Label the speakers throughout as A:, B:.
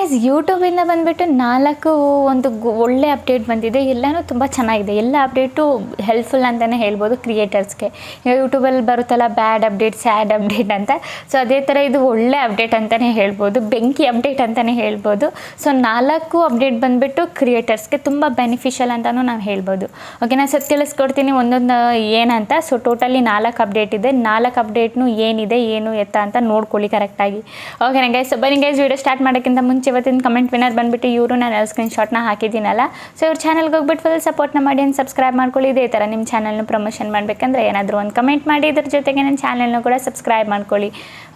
A: Guys ಯೂಟ್ಯೂಬಿಂದ ಬಂದುಬಿಟ್ಟು ನಾಲ್ಕು ಒಂದು ಒಳ್ಳೆ ಅಪ್ಡೇಟ್ ಬಂದಿದೆ. ಎಲ್ಲನೂ ತುಂಬ ಚೆನ್ನಾಗಿದೆ. ಎಲ್ಲ ಅಪ್ಡೇಟು ಹೆಲ್ಪ್ಫುಲ್ ಅಂತಲೇ ಹೇಳ್ಬೋದು ಕ್ರಿಯೇಟರ್ಸ್ಗೆ ಈಗ ಯೂಟ್ಯೂಬಲ್ಲಿ ಬರುತ್ತಲ್ಲ ಬ್ಯಾಡ್ ಅಪ್ಡೇಟ್ ಸ್ಯಾಡ್ ಅಪ್ಡೇಟ್ ಅಂತ. ಸೊ ಅದೇ ಥರ ಇದು ಒಳ್ಳೆ ಅಪ್ಡೇಟ್ ಅಂತಲೇ ಹೇಳ್ಬೋದು. ಬೆಂಕಿ ಅಪ್ಡೇಟ್ ಅಂತಲೇ ಹೇಳ್ಬೋದು. ಸೊ ನಾಲ್ಕು ಅಪ್ಡೇಟ್ ಬಂದುಬಿಟ್ಟು ಕ್ರಿಯೇಟರ್ಸ್ಗೆ ತುಂಬ ಬೆನಿಫಿಷಿಯಲ್ ಅಂತಲೂ ನಾವು ಹೇಳ್ಬೋದು. ಓಕೆ ನಾನು ಸತ್ಯ ತಿಳಿಸ್ಕೊಡ್ತೀನಿ ಒಂದೊಂದು ಏನಂತ. ಸೊ ಟೋಟಲಿ ನಾಲ್ಕು ಅಪ್ಡೇಟ್ ಇದೆ. ನಾಲ್ಕು ಅಪ್ಡೇಟ್ನು ಏನಿದೆ, ಏನು ಎತ್ತ ಅಂತ ನೋಡ್ಕೊಳ್ಳಿ ಕರೆಕ್ಟಾಗಿ ಓಕೆನಾ ಗೈಸ್ ಬನ್ನಿ ಗೈಸ್ ವಿಡಿಯೋ ಸ್ಟಾರ್ಟ್ ಮಾಡೋಕ್ಕಿಂತ ಮುಂಚೆ ಇವತ್ತಿನ ಕಮೆಂಟ್ ವಿನರ್ ಬಂದುಬಿಟ್ಟು ಇವರು ನಾನು ಸ್ಕ್ರೀನ್ ಶಾಟ್ನ ಹಾಕಿದ್ದೀನಲ್ಲ. ಸೊ ಇವ್ರ ಚಾನಲ್ಗೆ ಹೋಗ್ಬಿಟ್ಟು ಫುಲ್ ಸಪೋರ್ಟ್ನ ಮಾಡಿ ಅಂತ ಸಬ್ಸ್ಕ್ರೈಬ್ ಮಾಡ್ಕೊಳ್ಳಿ. ಇದೇ ಥರ ನಿಮ್ಮ ಚಾನಲ್ನ ಪ್ರಮೋಷನ್ ಮಾಡಬೇಕಂದ್ರೆ ಏನಾದರೂ ಒಂದು ಕಮೆಂಟ್ ಮಾಡಿ. ಇದ್ರ ಜೊತೆಗೆ ನನ್ನ ಚಾನಲ್ನ ಕೂಡ ಸಬ್ಸ್ಕ್ರೈಬ್ ಮಾಡ್ಕೊಳ್ಳಿ.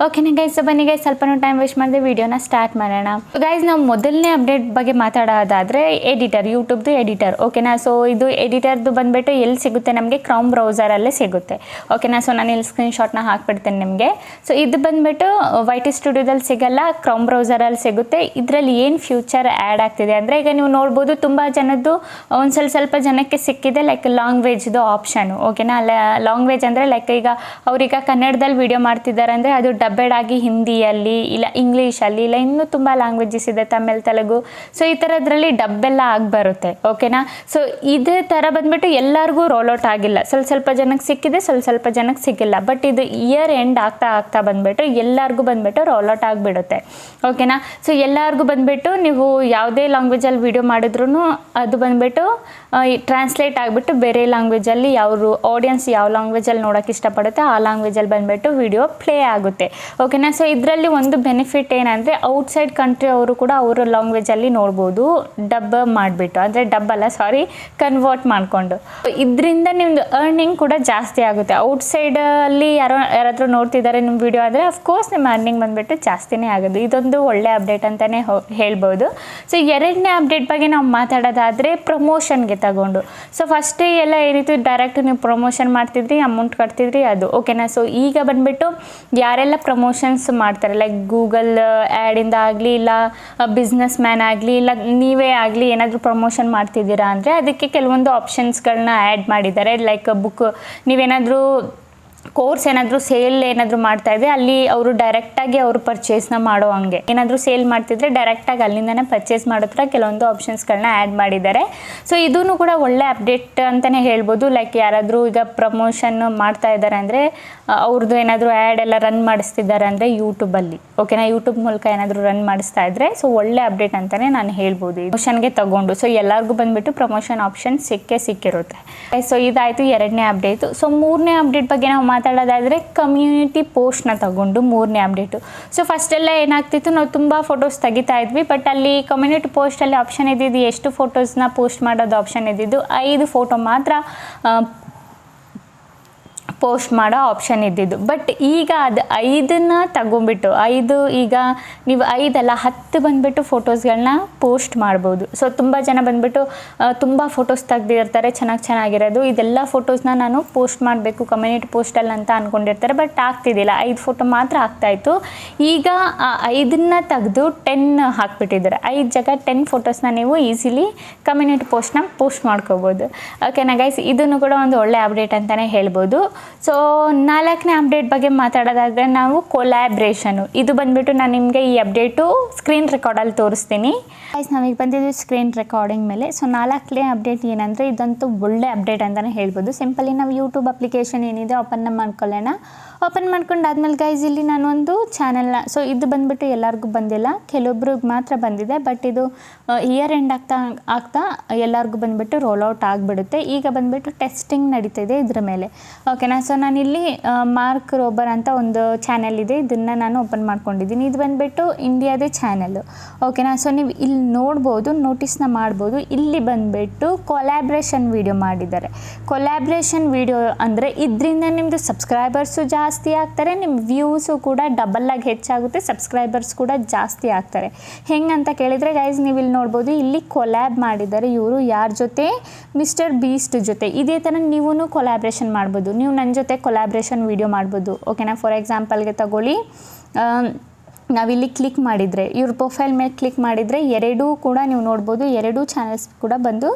A: ಓಕೆನಾ ಗೈಸ್ ಬನ್ನಿ ಗೈಸ್ ಸ್ವಲ್ಪನೂ ಟೈಮ್ ವೇಸ್ಟ್ ಮಾಡಿದೆ ವೀಡಿಯೋನ ಸ್ಟಾರ್ಟ್ ಮಾಡೋಣ. ಗೈಸ್ ನಾವು ಮೊದಲನೇ ಅಪ್ಡೇಟ್ ಬಗ್ಗೆ ಮಾತಾಡೋದಾದರೆ ಎಡಿಟರ್ ಯೂಟ್ಯೂಬ್ದು ಎಡಿಟರ್ ಓಕೆನಾ ಸೊ ಇದು ಎಡಿಟರ್ದು ಬಂದುಬಿಟ್ಟು ಎಲ್ಲಿ ಸಿಗುತ್ತೆ ನಮಗೆ? ಕ್ರೌಮ್ ಬ್ರೌಸರಲ್ಲೇ ಸಿಗುತ್ತೆ. ಓಕೆನಾ ಸೊ ನಾನು ಇಲ್ಲಿ ಸ್ಕ್ರೀನ್ ಶಾಟ್ನ ಹಾಕ್ಬಿಡ್ತೇನೆ ನಿಮಗೆ. ಸೊ ಇದು ಬಂದುಬಿಟ್ಟು ವೈ ಟಿ ಸ್ಟುಡಿಯೋದಲ್ಲಿ ಸಿಗಲ್ಲ ಕ್ರೌಮ್ ಬ್ರೌಸರಲ್ಲಿ ಸಿಗುತ್ತೆ. ಇದರಲ್ಲಿ ಏನು ಫ್ಯೂಚರ್ ಆ್ಯಡ್ ಆಗ್ತಿದೆ? ಅಂದರೆ ಈಗ ನೀವು ನೋಡ್ಬೋದು ತುಂಬ ಜನದ್ದು ಒಂದು ಸ್ವಲ್ಪ ಸ್ವಲ್ಪ ಜನಕ್ಕೆ ಸಿಕ್ಕಿದೆ ಲೈಕ್ ಲಾಂಗ್ವೇಜ್ದು ಆಪ್ಷನು ಓಕೆನಾ ಲಾಂಗ್ವೇಜ್ ಅಂದರೆ ಲೈಕ್ ಈಗ ಅವ್ರೀಗ ಕನ್ನಡದಲ್ಲಿ ವಿಡಿಯೋ ಮಾಡ್ತಿದ್ದಾರೆ ಅಂದರೆ ಅದು ಡಬ್ಬೆಡ್ ಆಗಿ ಹಿಂದಿಯಲ್ಲಿ, ಇಲ್ಲ ಇಂಗ್ಲೀಷಲ್ಲಿ ಇಲ್ಲ ಇನ್ನೂ ತುಂಬ ಲ್ಯಾಂಗ್ವೇಜಸ್ ಇದೆ ತಮಿಳ್, ತೆಲುಗು. ಸೊ ಈ ಥರದ್ರಲ್ಲಿ ಡಬ್ಬೆಲ್ಲ ಆಗಿ ಬರುತ್ತೆ. ಓಕೆನಾ ಸೊ ಇದೇ ಥರ ಬಂದ್ಬಿಟ್ಟು ಎಲ್ಲರಿಗೂ ರೋಲ್ಔಟ್ ಆಗಿಲ್ಲ. ಸ್ವಲ್ಪ ಸ್ವಲ್ಪ ಜನಕ್ಕೆ ಸಿಕ್ಕಿದೆ, ಸ್ವಲ್ಪ ಸ್ವಲ್ಪ ಜನಕ್ಕೆ ಸಿಕ್ಕಿಲ್ಲ. ಬಟ್ ಇದು ಇಯರ್ ಎಂಡ್ ಆಗ್ತಾ ಆಗ್ತಾ ಬಂದ್ಬಿಟ್ಟು ಎಲ್ಲರಿಗೂ ಬಂದ್ಬಿಟ್ಟು ರೋಲ್ಔಟ್ ಆಗಿಬಿಡುತ್ತೆ. ಓಕೆನಾ ಸೊ ಎಲ್ಲರಿಗೂ ಬಂದುಬಿಟ್ಟು ನೀವು ಯಾವುದೇ ಲ್ಯಾಂಗ್ವೇಜಲ್ಲಿ ವಿಡಿಯೋ ಮಾಡಿದ್ರು ಅದು ಬಂದ್ಬಿಟ್ಟು ಟ್ರಾನ್ಸ್ಲೇಟ್ ಆಗಿಬಿಟ್ಟು ಬೇರೆ ಲ್ಯಾಂಗ್ವೇಜಲ್ಲಿ ಅವರು ಆಡಿಯನ್ಸ್ ಯಾವ ಲ್ಯಾಂಗ್ವೇಜಲ್ಲಿ ನೋಡೋಕೆ ಇಷ್ಟಪಡುತ್ತೆ, ಆ ಲ್ಯಾಂಗ್ವೇಜಲ್ಲಿ ಬಂದುಬಿಟ್ಟು ವಿಡಿಯೋ ಪ್ಲೇ ಆಗುತ್ತೆ. ಓಕೆನಾ ಸೊ ಇದರಲ್ಲಿ ಒಂದು ಬೆನಿಫಿಟ್ ಏನಂದರೆ ಔಟ್ಸೈಡ್ ಕಂಟ್ರಿ ಅವರು ಕೂಡ ಅವರ ಲ್ಯಾಂಗ್ವೇಜಲ್ಲಿ ನೋಡ್ಬೋದು ಡಬ್ ಮಾಡಿಬಿಟ್ಟು. ಅಂದರೆ ಡಬ್ ಅಲ್ಲ ಸಾರಿ ಕನ್ವರ್ಟ್ ಮಾಡಿಕೊಂಡು. ಇದರಿಂದ ನಿಮ್ಮದು ಅರ್ನಿಂಗ್ ಕೂಡ ಜಾಸ್ತಿ ಆಗುತ್ತೆ. ಔಟ್ಸೈಡಲ್ಲಿ ಯಾರೋ, ಯಾರಾದರೂ ನೋಡ್ತಿದ್ದಾರೆ ನಿಮ್ಮ ವಿಡಿಯೋ ಆದರೆ ಅಫ್ಕೋರ್ಸ್ ನಿಮ್ಮ ಅರ್ನಿಂಗ್ ಬಂದುಬಿಟ್ಟು ಜಾಸ್ತಿನೇ ಆಗೋದು. ಇದೊಂದು ಒಳ್ಳೆ ಅಪ್ಡೇಟ್ ಅಂತಲೇ ಹೇಳ್ಬೋದು. ಸೊ ಎರಡನೇ ಅಪ್ಡೇಟ್ ಬಗ್ಗೆ ನಾವು ಮಾತಾಡೋದಾದರೆ ಪ್ರಮೋಷನ್ಗೆ ತಗೊಂಡು. ಸೊ ಫಸ್ಟೇ ಎಲ್ಲ ಏನಿತ್ತು ಡೈರೆಕ್ಟ್ ನೀವು ಪ್ರಮೋಷನ್ ಮಾಡ್ತಿದ್ರಿ ಅಮೌಂಟ್ ಕಟ್ತಿದ್ರಿ, ಅದು ಓಕೆನಾ ಸೊ ಈಗ ಬಂದುಬಿಟ್ಟು ಯಾರೆಲ್ಲ ಪ್ರಮೋಷನ್ಸ್ ಮಾಡ್ತಾರೆ? ಲೈಕ್ ಗೂಗಲ್ ಆ್ಯಡಿಂದ ಆಗಲಿ, ಇಲ್ಲ ಬಿಸ್ನೆಸ್ ಮ್ಯಾನ್ ಆಗಲಿ, ಇಲ್ಲ ನೀವೇ ಆಗಲಿ ಏನಾದರೂ ಪ್ರಮೋಷನ್ ಮಾಡ್ತಿದ್ದೀರಾ ಅಂದರೆ, ಅದಕ್ಕೆ ಕೆಲವೊಂದು ಆಪ್ಷನ್ಸ್ಗಳನ್ನ ಆ್ಯಡ್ ಮಾಡಿದ್ದಾರೆ. ಲೈಕ್ ಬುಕ್ ನೀವೇನಾದರೂ ಕೋರ್ಸ್ ಏನಾದರೂ ಸೇಲ್ ಏನಾದರೂ ಮಾಡ್ತಾ ಇದ್ರೆ ಅಲ್ಲಿ ಅವರು ಡೈರೆಕ್ಟಾಗಿ ಅವರು ಪರ್ಚೇಸ್ನ ಮಾಡೋ ಹಂಗೆ. ಏನಾದರೂ ಸೇಲ್ ಮಾಡ್ತಿದ್ರೆ ಡೈರೆಕ್ಟಾಗಿ ಅಲ್ಲಿಂದನೇ ಪರ್ಚೇಸ್ ಮಾಡೋತ್ರ ಕೆಲವೊಂದು ಕೆಲವೊಂದು ಆಪ್ಷನ್ಸ್ಗಳನ್ನ ಆ್ಯಡ್ ಮಾಡಿದ್ದಾರೆ. ಸೊ ಇದೂ ಕೂಡ ಒಳ್ಳೆ ಅಪ್ಡೇಟ್ ಅಂತಲೇ ಹೇಳ್ಬೋದು. ಲೈಕ್ ಯಾರಾದರೂ ಈಗ ಪ್ರಮೋಷನ್ ಮಾಡ್ತಾ ಇದ್ದಾರೆ ಅಂದರೆ ಅವ್ರದ್ದು ಏನಾದರೂ ಆ್ಯಡ್ ಎಲ್ಲ ರನ್ ಮಾಡಿಸ್ತಿದ್ದಾರೆ ಅಂದರೆ ಯೂಟ್ಯೂಬಲ್ಲಿ ಓಕೆನಾ ಯೂಟ್ಯೂಬ್ ಮೂಲಕ ಏನಾದರೂ ರನ್ ಮಾಡಿಸ್ತಾ ಇದ್ರೆ ಸೊ ಒಳ್ಳೆ ಅಪ್ಡೇಟ್ ಅಂತಲೇ ನಾನು ಹೇಳ್ಬೋದು. ಪ್ರಮೋಷನ್ಗೆ ತಗೊಂಡು. ಸೊ ಎಲ್ಲರಿಗೂ ಬಂದ್ಬಿಟ್ಟು ಪ್ರಮೋಷನ್ ಆಪ್ಷನ್ ಸಿಕ್ಕೇ ಸಿಕ್ಕಿರುತ್ತೆ. ಸೊ ಇದಾಯಿತು ಎರಡನೇ ಅಪ್ಡೇಟ್ ಸೊ ಮೂರನೇ ಅಪ್ಡೇಟ್ ಬಗ್ಗೆ ನಾವು ಮಾತಾಡೋದಾದರೆ ಕಮ್ಯುನಿಟಿ ಪೋಸ್ಟ್ನ ತಗೊಂಡು ಮೂರನೇ ಅಪ್ಡೇಟು ಸೊ ಫಸ್ಟೆಲ್ಲ ಏನಾಗ್ತಿತ್ತು, ನಾವು ತುಂಬ ಫೋಟೋಸ್ ತೆಗಿತಾ ಇದ್ವಿ ಬಟ್ ಅಲ್ಲಿ ಕಮ್ಯುನಿಟಿ ಪೋಸ್ಟಲ್ಲಿ ಆಪ್ಷನ್ ಇದ್ದಿದ್ದು ಎಷ್ಟು ಫೋಟೋಸ್ನ ಪೋಸ್ಟ್ ಮಾಡೋದು ಆಪ್ಷನ್ ಇದ್ದಿದ್ದು, ಐದು ಫೋಟೋ ಮಾತ್ರ ಪೋಸ್ಟ್ ಮಾಡೋ ಆಪ್ಷನ್ ಇದ್ದಿದ್ದು. ಬಟ್ ಈಗ ಅದು ಐದನ್ನ ತಗೊಂಬಿಟ್ಟು ಐದು ಈಗ ನೀವು ಐದಲ್ಲ ಹತ್ತು ಬಂದುಬಿಟ್ಟು ಫೋಟೋಸ್ಗಳನ್ನ ಪೋಸ್ಟ್ ಮಾಡ್ಬೋದು. ಸೊ ತುಂಬ ಜನ ಬಂದುಬಿಟ್ಟು ತುಂಬ ಫೋಟೋಸ್ ತೆಗ್ದಿರ್ತಾರೆ, ಚೆನ್ನಾಗಿ ಚೆನ್ನಾಗಿರೋದು. ಇದೆಲ್ಲ ಫೋಟೋಸ್ನ ನಾನು ಪೋಸ್ಟ್ ಮಾಡಬೇಕು ಕಮ್ಯುನಿಟಿ ಪೋಸ್ಟಲ್ಲಿ ಅಂತ ಅಂದ್ಕೊಂಡಿರ್ತಾರೆ ಬಟ್ ಆಗ್ತಿದ್ದಿಲ್ಲ. ಐದು ಫೋಟೋ ಮಾತ್ರ ಆಗ್ತಾಯಿತ್ತು ಈಗ, ಆ, ಐದನ್ನ ತೆಗೆದು ಟೆನ್ ಹಾಕ್ಬಿಟ್ಟಿದ್ದಾರೆ. ಐದು ಜಾಗ ಟೆನ್ ಫೋಟೋಸ್ನ ನೀವು ಈಸಿಲಿ ಕಮ್ಯುನಿಟಿ ಪೋಸ್ಟ್ನ ಪೋಸ್ಟ್ ಮಾಡ್ಕೋಬೋದು. ಓಕೆನಾ ಗೈಸ್ ಇದನ್ನು ಕೂಡ ಒಂದು ಒಳ್ಳೆ ಅಪ್ಡೇಟ್ ಅಂತಲೇ ಹೇಳ್ಬೋದು. ಸೊ ನಾಲ್ಕನೇ ಅಪ್ಡೇಟ್ ಬಗ್ಗೆ ಮಾತಾಡೋದಾದರೆ ನಾವು ಕೊಲ್ಯಾಬ್ರೇಷನು ಇದು ಬಂದುಬಿಟ್ಟು ನಾನು ನಿಮಗೆ ಈ ಅಪ್ಡೇಟು ಸ್ಕ್ರೀನ್ ರೆಕಾರ್ಡಲ್ಲಿ ತೋರಿಸ್ತೀನಿ. ಗೈಸ್ ನಮಗೆ ಬಂದಿದ್ದು ಸ್ಕ್ರೀನ್ ರೆಕಾರ್ಡಿಂಗ್ ಮೇಲೆ. ಸೊ ನಾಲ್ಕನೇ ಅಪ್ಡೇಟ್ ಏನಂದರೆ ಇದಂತೂ ಒಳ್ಳೆ ಅಪ್ಡೇಟ್ ಅಂತಲೇ ಹೇಳ್ಬೋದು. ಸಿಂಪಲಿ ನಾವು ಯೂಟ್ಯೂಬ್ ಅಪ್ಲಿಕೇಶನ್ ಏನಿದೆ ಓಪನ್ ಮಾಡ್ಕೊಳ್ಳೋಣ. ಓಪನ್ ಮಾಡ್ಕೊಂಡಾದ್ಮೇಲೆ ಗೈಸ್ ಇಲ್ಲಿ ನಾನೊಂದು ಚಾನಲ್ನ ಸೊ ಇದು ಬಂದುಬಿಟ್ಟು ಎಲ್ಲರಿಗೂ ಬಂದಿಲ್ಲ. ಕೆಲವೊಬ್ರಿಗೆ ಮಾತ್ರ ಬಂದಿದೆ ಬಟ್ ಇದು ಇಯರ್ ಎಂಡ್ ಆಗ್ತಾ ಆಗ್ತಾ ಎಲ್ಲರಿಗೂ ಬಂದುಬಿಟ್ಟು ರೋಲ್ಔಟ್ ಆಗಿಬಿಡುತ್ತೆ. ಈಗ ಬಂದುಬಿಟ್ಟು ಟೆಸ್ಟಿಂಗ್ ನಡೀತಿದೆ ಇದ್ರ ಮೇಲೆ. ಓಕೆನಾ ಸೊ ನಾನಿಲ್ಲಿ ಮಾರ್ಕ್ ರೋಬರ್ ಅಂತ ಒಂದು ಚಾನೆಲ್ ಇದೆ. ಇದನ್ನು ನಾನು ಓಪನ್ ಮಾಡ್ಕೊಂಡಿದ್ದೀನಿ. ಇದು ಬಂದುಬಿಟ್ಟು ಇಂಡಿಯಾದೇ ಚಾನಲ್ ಓಕೆನಾ ಸೊ ನೀವು ಇಲ್ಲಿ ನೋಡ್ಬೋದು ನೋಟಿಸ್ನ ಮಾಡ್ಬೋದು. ಇಲ್ಲಿ ಬಂದುಬಿಟ್ಟು ಕೊಲ್ಯಾಬ್ರೇಷನ್ ವಿಡಿಯೋ ಮಾಡಿದ್ದಾರೆ. ಕೊಲ್ಯಾಬ್ರೇಷನ್ ವಿಡಿಯೋ ಅಂದರೆ ಇದರಿಂದ ನಿಮ್ಮದು ಸಬ್ಸ್ಕ್ರೈಬರ್ಸು ಜಾಸ್ತಿ ಆಗ್ತಾರೆ ನಿಮ್ಮ ವ್ಯೂಸು ಕೂಡ ಡಬಲ್ ಆಗಿ ಹೆಚ್ಚಾಗುತ್ತೆ ಸಬ್ಸ್ಕ್ರೈಬರ್ಸ್ ಕೂಡ ಜಾಸ್ತಿ ಆಗ್ತಾರೆ. ಹೆಂಗಂತ ಕೇಳಿದರೆ ಗೈಸ್ ನೀವು ಇಲ್ಲಿ ನೋಡ್ಬೋದು, ಇಲ್ಲಿ ಕೊಲ್ಯಾಬ್ ಮಾಡಿದ್ದಾರೆ ಇವರು. ಯಾರ ಜೊತೆ? ಮಿಸ್ಟರ್ ಬೀಸ್ಟ್ ಜೊತೆ. ಇದೇ ಥರ ನೀವೂ ಕೊಲ್ಯಾಬ್ರೇಷನ್ ಮಾಡ್ಬೋದು. ನೀವು ನನ್ನ ಜೊತೆ ಕೊಲ್ಯಾಬ್ರೇಷನ್ ವಿಡಿಯೋ ಮಾಡ್ಬೋದು. ಓಕೆನಾ ಫಾರ್ ಎಕ್ಸಾಂಪಲ್ಗೆ ತಗೊಳ್ಳಿ. ನಾವಿಲ್ಲಿ ಕ್ಲಿಕ್ ಮಾಡಿದರೆ, ಇವ್ರ ಪ್ರೊಫೈಲ್ ಮೇಲೆ ಕ್ಲಿಕ್ ಮಾಡಿದರೆ ಎರಡೂ ಕೂಡ ನೀವು ನೋಡ್ಬೋದು, ಎರಡೂ ಚಾನಲ್ಸ್ ಕೂಡ ಬಂದು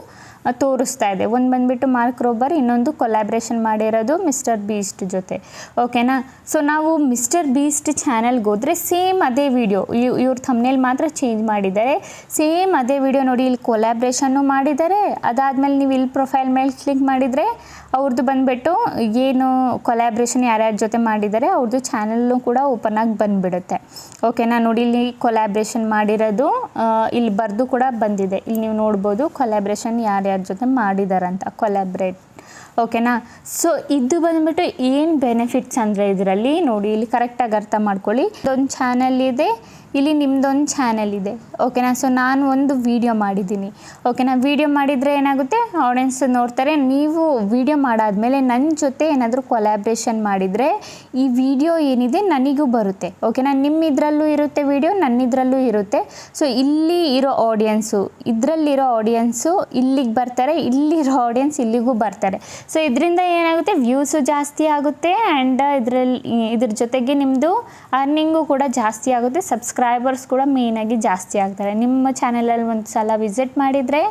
A: ತೋರಿಸ್ತಾ ಇದೆ. ಒಂದು ಬಂದುಬಿಟ್ಟು ಮಾರ್ಕ್ ರೋಬರ್ ಇನ್ನೊಂದು ಕೊಲ್ಯಾಬ್ರೇಷನ್ ಮಾಡಿರೋದು ಮಿಸ್ಟರ್ ಬೀಸ್ಟ್ ಜೊತೆ. ಓಕೆನಾ ಸೊ ನಾವು ಮಿಸ್ಟರ್ ಬೀಸ್ಟ್ ಚಾನಲ್ಗೆ ಹೋದರೆ ಸೇಮ್ ಅದೇ ವಿಡಿಯೋ ಇವ್ರ ಥಮ್ನೇಲ್ ಮಾತ್ರ ಚೇಂಜ್ ಮಾಡಿದ್ದಾರೆ. ಸೇಮ್ ಅದೇ ವಿಡಿಯೋ ನೋಡಿ, ಇಲ್ಲಿ ಕೊಲ್ಯಾಬ್ರೇಷನ್ನು ಮಾಡಿದ್ದಾರೆ. ಅದಾದಮೇಲೆ ನೀವು ಇಲ್ಲಿ ಪ್ರೊಫೈಲ್ ಮೇಲೆ ಕ್ಲಿಕ್ ಮಾಡಿದರೆ ಅವ್ರದ್ದು ಬಂದುಬಿಟ್ಟು ಏನು ಕೊಲ್ಯಾಬ್ರೇಷನ್ ಯಾರ್ಯಾರ ಜೊತೆ ಮಾಡಿದ್ದಾರೆ ಅವ್ರದ್ದು ಚಾನಲ್ಲು ಕೂಡ ಓಪನ್ ಆಗಿ ಬಂದುಬಿಡುತ್ತೆ. ಓಕೆನಾ ನೋಡಿ ಇಲ್ಲಿ ಕೊಲ್ಯಾಬ್ರೇಷನ್ ಮಾಡಿರೋದು ಇಲ್ಲಿ ಬರೆದು ಕೂಡ ಬಂದಿದೆ. ಇಲ್ಲಿ ನೀವು ನೋಡ್ಬೋದು ಕೊಲ್ಯಾಬ್ರೇಷನ್ ಯಾರ್ಯಾರ ಜೊತೆ ಮಾಡಿದಾರಂತ ಕೊಲ್ಯಾಬ್ರೇಟ್ ಓಕೆನಾ? ಸೊ ಇದು ಬಂದ್ಬಿಟ್ಟು ಏನು ಬೆನಿಫಿಟ್ಸ್ ಅಂದರೆ ಇದರಲ್ಲಿ? ನೋಡಿ, ಇಲ್ಲಿ ಕರೆಕ್ಟಾಗಿ ಅರ್ಥ ಮಾಡ್ಕೊಳ್ಳಿ. ಇದೊಂದು ಚಾನಲ್ ಇದೆ, ಇಲ್ಲಿ ನಿಮ್ಮದೊಂದು ಚಾನಲ್ ಇದೆ, ಓಕೆನಾ? ಸೊ ನಾನು ಒಂದು ವಿಡಿಯೋ ಮಾಡಿದ್ದೀನಿ, ಓಕೆನಾ? ವಿಡಿಯೋ ಮಾಡಿದರೆ ಏನಾಗುತ್ತೆ? ಆಡಿಯನ್ಸ್ ನೋಡ್ತಾರೆ, ನೀವು ವಿಡಿಯೋ ಮಾಡಾದ್ಮೇಲೆ ನನ್ನ ಜೊತೆ ಏನಾದರೂ ಕೊಲ್ಯಾಬ್ರೇಷನ್ ಮಾಡಿದರೆ ಈ ವಿಡಿಯೋ ಏನಿದೆ ನನಗೂ ಬರುತ್ತೆ, ಓಕೆನಾ? ನಿಮ್ಮ ಇದರಲ್ಲೂ ಇರುತ್ತೆ ವಿಡಿಯೋ ನನ್ನಿದ್ರಲ್ಲೂ ಇರುತ್ತೆ. ಸೊ ಇಲ್ಲಿ ಇರೋ ಆಡಿಯನ್ಸು ಇದರಲ್ಲಿರೋ ಆಡಿಯನ್ಸು ಇಲ್ಲಿಗೆ ಬರ್ತಾರೆ, ಇಲ್ಲಿರೋ ಆಡಿಯನ್ಸ್ ಇಲ್ಲಿಗೂ ಬರ್ತಾರೆ. ಸೊ ಇದರಿಂದ ಏನಾಗುತ್ತೆ? ವ್ಯೂಸು ಜಾಸ್ತಿ ಆಗುತ್ತೆ ಆ್ಯಂಡ್ ಇದರಲ್ಲಿ, ಇದ್ರ ಜೊತೆಗೆ ನಿಮ್ಮದು ಅರ್ನಿಂಗು ಕೂಡ ಜಾಸ್ತಿ ಆಗುತ್ತೆ. ಸಬ್ಸ್ಕ್ರೈಬರ್ಸ್ ಕೂಡ ಮೇಯ್ನಾಗಿ ಜಾಸ್ತಿ ಆಗ್ತಾರೆ. ನಿಮ್ಮ ಚಾನಲಲ್ಲಿ ಒಂದು ಸಲ ವಿಸಿಟ್ ಮಾಡಿದರೆ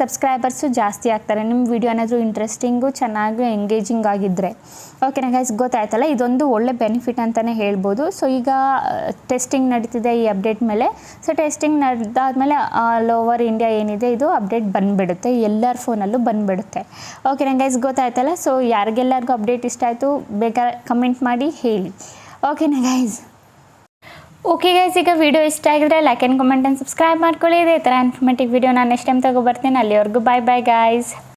A: ಸಬ್ಸ್ಕ್ರೈಬರ್ಸು ಜಾಸ್ತಿ ಆಗ್ತಾರೆ. ನಿಮ್ಮ ವಿಡಿಯೋ ಏನಾದರೂ ಇಂಟ್ರೆಸ್ಟಿಂಗು ಚೆನ್ನಾಗಿ ಎಂಗೇಜಿಂಗ್ ಆಗಿದ್ದರೆ ಓಕೆನಾ ಗೈಸ್ ಗೊತ್ತಾಯ್ತಲ್ಲ? ಇದೊಂದು ಒಳ್ಳೆ ಬೆನಿಫಿಟ್ ಅಂತಲೇ ಹೇಳ್ಬೋದು. ಸೊ ಈಗ ಟೆಸ್ಟಿಂಗ್ ನಡೀತಿದೆ ಈ ಅಪ್ಡೇಟ್ ಮೇಲೆ. ಸೊ ಟೆಸ್ಟಿಂಗ್ ನಡೆದಾದ್ಮೇಲೆ ಆಲ್ ಓವರ್ ಇಂಡಿಯಾ ಏನಿದೆ, ಇದು ಅಪ್ಡೇಟ್ ಬಂದುಬಿಡುತ್ತೆ. ಎಲ್ಲರ ಫೋನಲ್ಲೂ ಬಂದುಬಿಡುತ್ತೆ. ಓಕೆನಾ ಗೈಸ್ ಗೊತ್ತಾಯ್ತಲ್ಲ? ಸೊ ಯಾರಿಗೆಲ್ಲರಿಗೂ ಅಪ್ಡೇಟ್ ಇಷ್ಟ ಆಯಿತು, ಬೇಗ ಕಮೆಂಟ್ ಮಾಡಿ, ಹೇಳಿ. ಓಕೆನಾ ಗೈಸ್ ಓಕೆ ಗೈಸ್ ಈಗ ವಿಡಿಯೋ ಇಷ್ಟ ಆಗಿದ್ರೆ like and comment and subscribe ಮಾಡ್ಕೊಳ್ಳಿ. ಇದೇ ಥರ ಇನ್ಫಾರ್ಮೇಟಿವ್ ವಿಡಿಯೋ ನಾನು ನೆಕ್ಸ್ಟ್ ಟೈಮ್ ತಗೊಬರ್ತೀನಿ ಅಲ್ಲಿವರೆಗೂ ಬಾಯ್ ಬಾಯ್ ಗೈಸ್